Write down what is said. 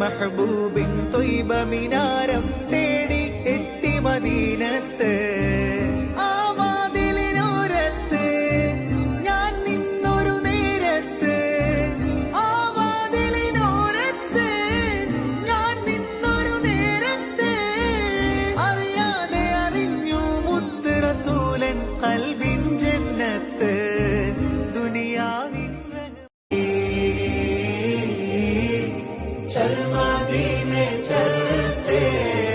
മെഹബൂബിൻ തൊയ്ബ മിനാരം തേടി എത്തി മദീനത്ത്. मदीने चलते